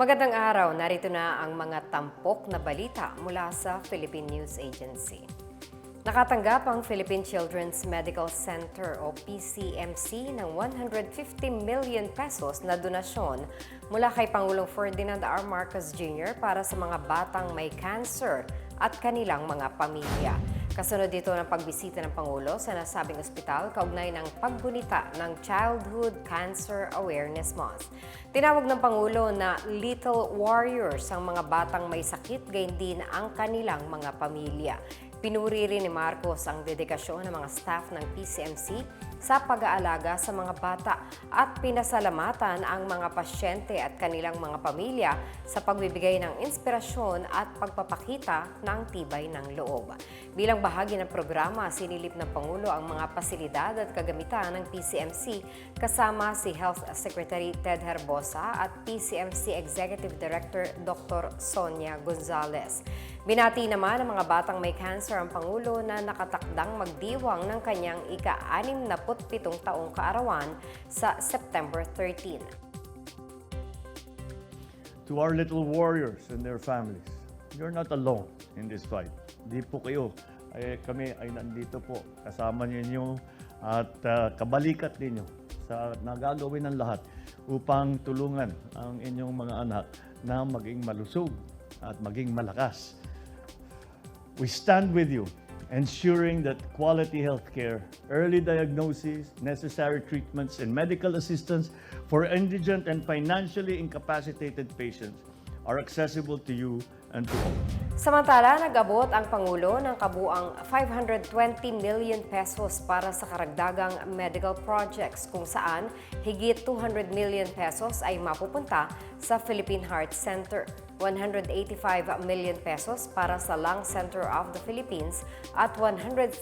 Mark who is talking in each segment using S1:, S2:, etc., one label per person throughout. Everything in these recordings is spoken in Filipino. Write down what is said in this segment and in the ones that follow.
S1: Magandang araw, narito na ang mga tampok na balita mula sa Philippine News Agency. Nakatanggap ang Philippine Children's Medical Center o PCMC ng 150 million pesos na donasyon mula kay Pangulong Ferdinand R. Marcos Jr. para sa mga batang may cancer at kanilang mga pamilya. Kasunod dito ng pagbisita ng Pangulo sa nasabing ospital kaugnay ng paggunita ng Childhood Cancer Awareness Month. Tinawag ng Pangulo na Little Warriors ang mga batang may sakit, gayon din ang kanilang mga pamilya. Pinuri rin ni Marcos ang dedikasyon ng mga staff ng PCMC sa pag-aalaga sa mga bata at pinasalamatan ang mga pasyente at kanilang mga pamilya sa pagbibigay ng inspirasyon at pagpapakita ng tibay ng loob. Bilang bahagi ng programa, sinilip ng Pangulo ang mga pasilidad at kagamitan ng PCMC kasama si Health Secretary Ted Herbosa at PCMC Executive Director Dr. Sonia Gonzalez. Binati naman ang mga batang may cancer ang Pangulo na nakatakdang magdiwang ng kanyang ika-67 taong kaarawan sa September 13.
S2: to our little warriors and their families. You're not alone in this fight. Di po kayo. Ay, kami ay nandito po kasama ninyo at ah, kabalikat ninyo sa nagagawin ng lahat upang tulungan ang inyong mga anak na maging malusog at maging malakas. We stand with you, ensuring that quality healthcare, early diagnosis, necessary treatments, and medical assistance for indigent and financially incapacitated patients are accessible to you and to all.
S1: Samantala, nag-abot ang Pangulo ng kabuang 520 million pesos para sa karagdagang medical projects kung saan higit 200 million pesos ay mapupunta sa Philippine Heart Center, 185 million pesos para sa Lung Center of the Philippines at 134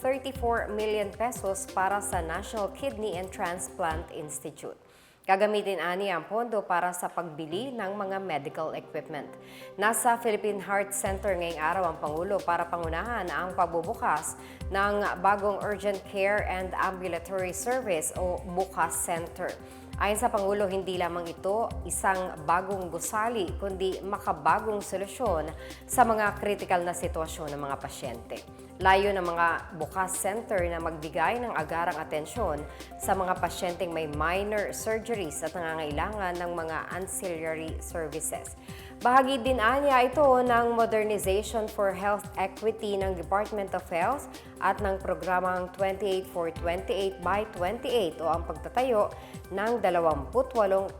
S1: million pesos para sa National Kidney and Transplant Institute. Gagamitin ani ang pondo para sa pagbili ng mga medical equipment. Nasa Philippine Heart Center ngayong araw ang Pangulo para pangunahan ang pagbubukas ng bagong Urgent Care and Ambulatory Service o BUCAS Center. Ayon sa Pangulo, hindi lamang ito isang bagong gusali, kundi makabagong solusyon sa mga critical na sitwasyon ng mga pasyente. Layo ng mga bukas center na magbigay ng agarang atensyon sa mga pasyenteng may minor surgeries at nangangailangan ng mga ancillary services. Bahagi din anya ito ng Modernization for Health Equity ng Department of Health at ng programang 28 for 28 by 28 o ang pagtatayo ng 28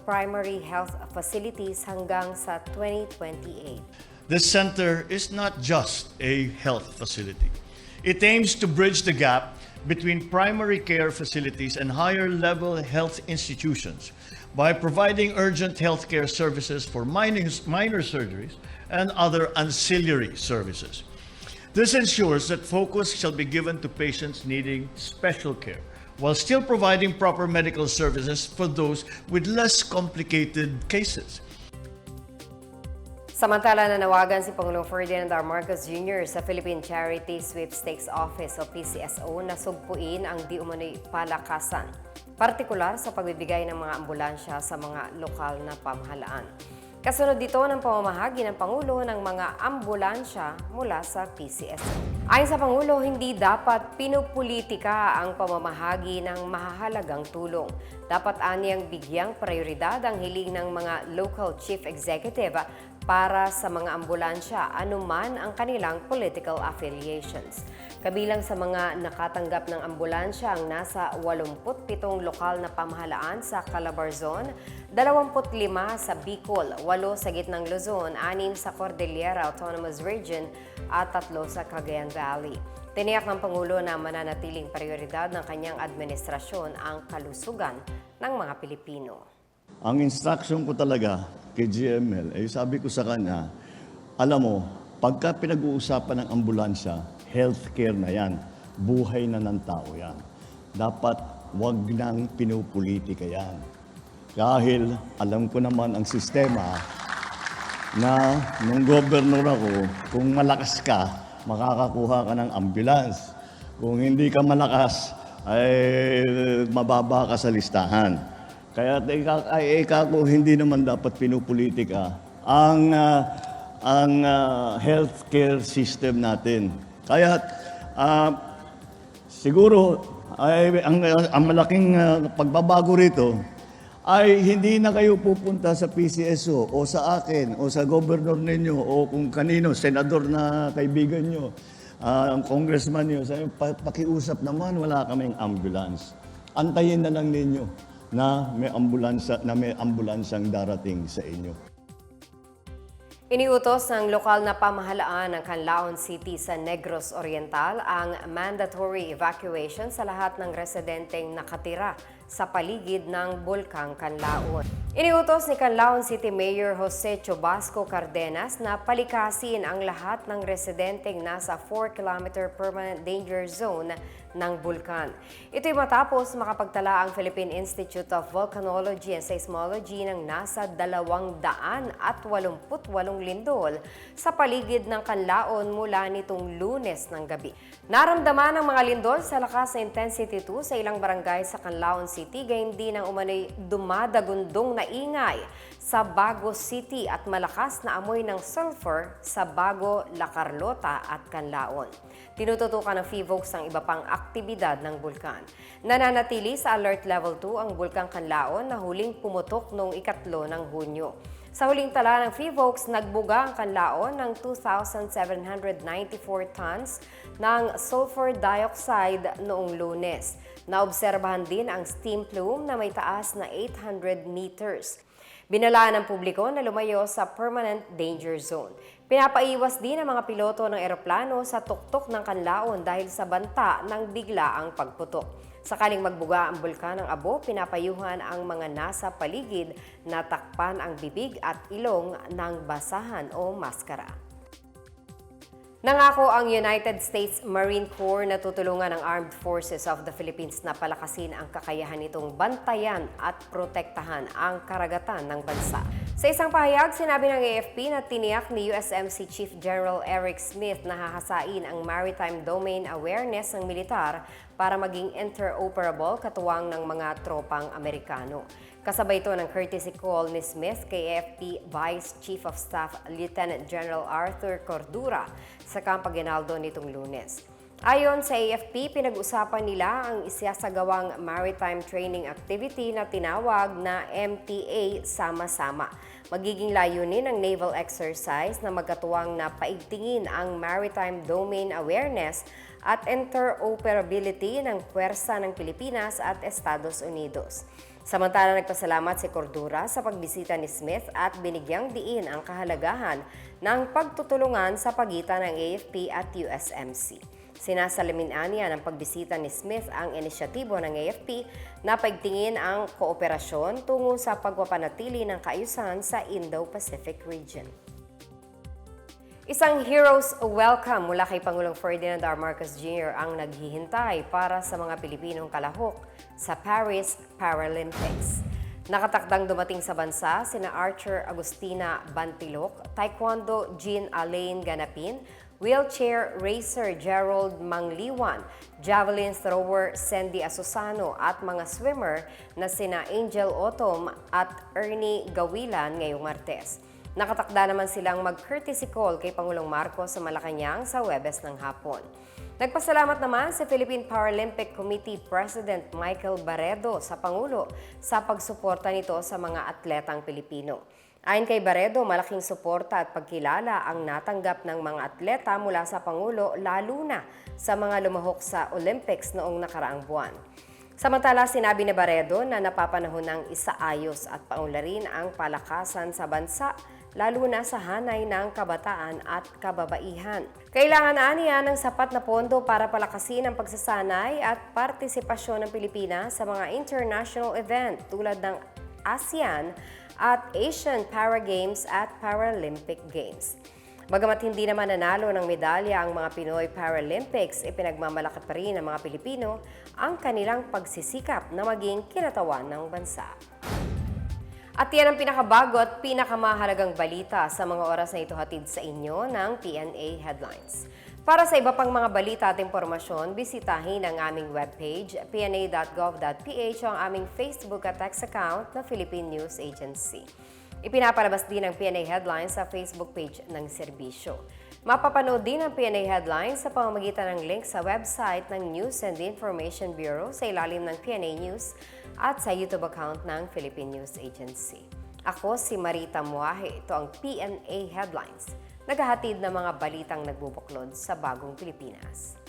S1: primary health facilities hanggang sa 2028.
S2: This center is not just a health facility. It aims to bridge the gap between primary care facilities and higher level health institutions by providing urgent healthcare services for minor, minor surgeries and other ancillary services. This ensures that focus shall be given to patients needing special care while still providing proper medical services for those with less complicated cases.
S1: Samantala, nanawagan si Pangulong Ferdinand R. Marcos Jr. sa Philippine Charity Sweepstakes Office o PCSO na sugpuin ang di umano'y palakasan, partikular sa pagbibigay ng mga ambulansya sa mga lokal na pamahalaan. Kasunod dito ng pamamahagi ng Pangulo ng mga ambulansya mula sa PCSO. Ayon sa Pangulo, hindi dapat pinupolitika ang pamamahagi ng mahahalagang tulong. Dapat aniyang bigyang prioridad ang hiling ng mga local chief executive para sa mga ambulansya anuman ang kanilang political affiliations. Kabilang sa mga nakatanggap ng ambulansya ang nasa 87 lokal na pamahalaan sa Calabarzon, 25 sa Bicol, 8 sa Gitnang Luzon, 6 sa Cordillera Autonomous Region at 3 sa Cagayan Valley. Tiniyak ng Pangulo na mananatiling prioridad ng kanyang administrasyon ang kalusugan ng mga Pilipino.
S3: Ang instruction ko talaga kay GML, eh sabi ko sa kanya, alam mo, pagka pinag-uusapan ng ambulansya, healthcare na yan. Buhay na ng tao yan. Dapat wag nang pinupolitika yan. Dahil alam ko naman ang sistema na nung governor ako, kung malakas ka, makakakuha ka ng ambulance. Kung hindi ka malakas, ay mababa ka sa listahan. Kaya ay, ika ko hindi naman dapat pinupolitika ang ah, ang ah, healthcare system natin. Kaya ah, siguro ay ang, ang malaking ah, pagbabago rito ay hindi na kayo pupunta sa PCSO o sa akin o sa governor ninyo o kung kanino, senador na kaibigan nyo, ah, ang congressman nyo, pa- pakiusap naman, wala kaming ambulance. Antayin na lang ninyo na may ambulansya na may ambulansang darating sa inyo.
S1: Iniutos ng lokal na pamahalaan ng Canlaon City sa Negros Oriental ang mandatory evacuation sa lahat ng residenteng nakatira sa paligid ng Bulkang Canlaon. Iniutos ni Canlaon City Mayor Jose Chubasco Cardenas na palikasin ang lahat ng residenteng nasa 4-kilometer permanent danger zone ng bulkan. Ito'y matapos makapagtala ang Philippine Institute of Volcanology and Seismology ng nasa 288 lindol sa paligid ng Kanlaon mula nitong lunes ng gabi. Naramdaman ang mga lindol sa lakas na intensity 2 sa ilang barangay sa Canlaon City, gayon din ang umano'y dumadagundong na ingay sa Bago City at malakas na amoy ng sulfur sa Bago, La Carlota at Canlaon. Tinututukan ng FIVOX ang iba pang aktibidad ng bulkan. Nananatili sa Alert Level 2 ang Bulkang Canlaon na huling pumutok noong ikatlo ng Hunyo. Sa huling tala ng FIVOX, nagbuga ang Canlaon ng 2,794 tons ng sulfur dioxide noong lunes. Naobserbahan din ang steam plume na may taas na 800 meters. Binalaan ng publiko na lumayo sa permanent danger zone. Pinapaiwas din ang mga piloto ng eroplano sa tuktok ng kanlaon dahil sa banta ng bigla ang pagputok. Sakaling magbuga ang bulkan ng abo, pinapayuhan ang mga nasa paligid na takpan ang bibig at ilong ng basahan o maskara. Nangako ang United States Marine Corps na tutulungan ang Armed Forces of the Philippines na palakasin ang kakayahan nitong bantayan at protektahan ang karagatan ng bansa. Sa isang pahayag, sinabi ng AFP na tiniyak ni USMC Chief General Eric Smith na hahasain ang maritime domain awareness ng militar para maging interoperable katuwang ng mga tropang Amerikano. Kasabay ito ng courtesy call ni Smith kay AFP Vice Chief of Staff Lieutenant General Arthur Cordura sa Camp Aguinaldo nitong lunes. Ayon sa AFP, pinag-usapan nila ang isasagawang maritime training activity na tinawag na MTA Sama-Sama. Magiging layunin ng naval exercise na magkatuwang na paigtingin ang maritime domain awareness at interoperability ng puwersa ng Pilipinas at Estados Unidos. Samantala nagpasalamat si Cordura sa pagbisita ni Smith at binigyang diin ang kahalagahan ng pagtutulungan sa pagitan ng AFP at USMC. Sinasalamin niya ng pagbisita ni Smith ang inisyatibo ng AFP na paigtingin ang kooperasyon tungo sa pagpapanatili ng kaayusan sa Indo-Pacific region. Isang hero's welcome mula kay Pangulong Ferdinand R. Marcos Jr. ang naghihintay para sa mga Pilipinong kalahok sa Paris Paralympics. Nakatakdang dumating sa bansa sina Archer Agustina Bantilok, Taekwondo Jean Alain Ganapin, wheelchair racer Gerald Mangliwan, javelin thrower Sandy Asusano at mga swimmer na sina Angel Otom at Ernie Gawilan ngayong Martes. Nakatakda naman silang mag-courtesy call kay Pangulong Marcos sa Malacanang sa Webes ng hapon. Nagpasalamat naman si Philippine Paralympic Committee President Michael Barredo sa Pangulo sa pagsuporta nito sa mga atletang Pilipino. Ayon kay Barredo, malaking suporta at pagkilala ang natanggap ng mga atleta mula sa Pangulo lalo na sa mga lumahok sa Olympics noong nakaraang buwan. Samantala, sinabi ni Barredo na napapanahon ng isaayos at paunlarin ang palakasan sa bansa lalo na sa hanay ng kabataan at kababaihan. Kailangan aniya ng sapat na pondo para palakasin ang pagsasanay at partisipasyon ng Pilipinas sa mga international event tulad ng ASEAN at Asian Para Games at Paralympic Games. Bagamat hindi naman nanalo ng medalya ang mga Pinoy Paralympics, ipinagmamalaki pa rin ng mga Pilipino ang kanilang pagsisikap na maging kinatawan ng bansa. At yan ang pinakabago at pinakamahalagang balita sa mga oras na ito hatid sa inyo ng PNA Headlines. Para sa iba pang mga balita at impormasyon, bisitahin ang aming webpage, pna.gov.ph o ang aming Facebook at X account na Philippine News Agency. Ipinapalabas din ang PNA Headlines sa Facebook page ng serbisyo. Mapapanood din ang PNA Headlines sa pamamagitan ng link sa website ng News and Information Bureau sa ilalim ng PNA News at sa YouTube account ng Philippine News Agency. Ako si Marita Muahe. Ito ang PNA Headlines. Naghahatid ng mga balitang nagbubuklod sa bagong Pilipinas.